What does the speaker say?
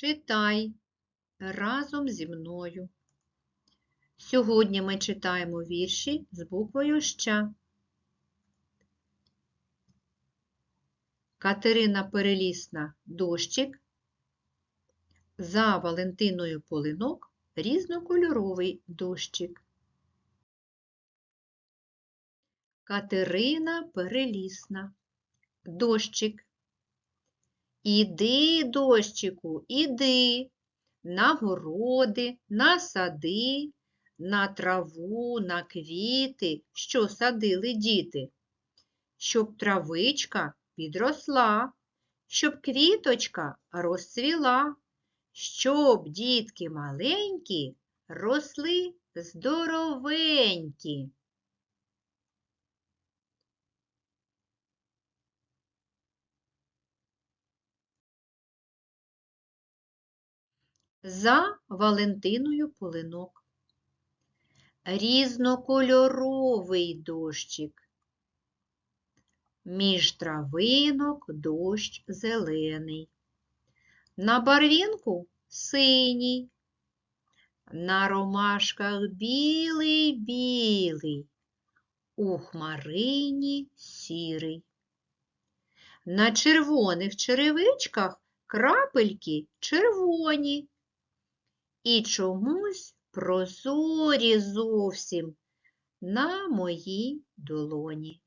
Читай разом зі мною. Сьогодні ми читаємо вірші з буквою Щ. Катерина Перелісна дощик. За Валентиною Полинок різнокольоровий дощик. Катерина Перелісна дощик. Іди, дощику, іди, на городи, на сади, на траву, на квіти, що садили діти, щоб травичка підросла, щоб квіточка розцвіла, щоб дітки маленькі росли здоровенькі. За Валентиною Полинок. Різнокольоровий дощик. Між травинок дощ зелений. На барвінку синій. На ромашках білий-білий. У хмарині сірий. На червоних черевичках крапельки червоні. І чомусь прозорі зовсім на моїй долоні.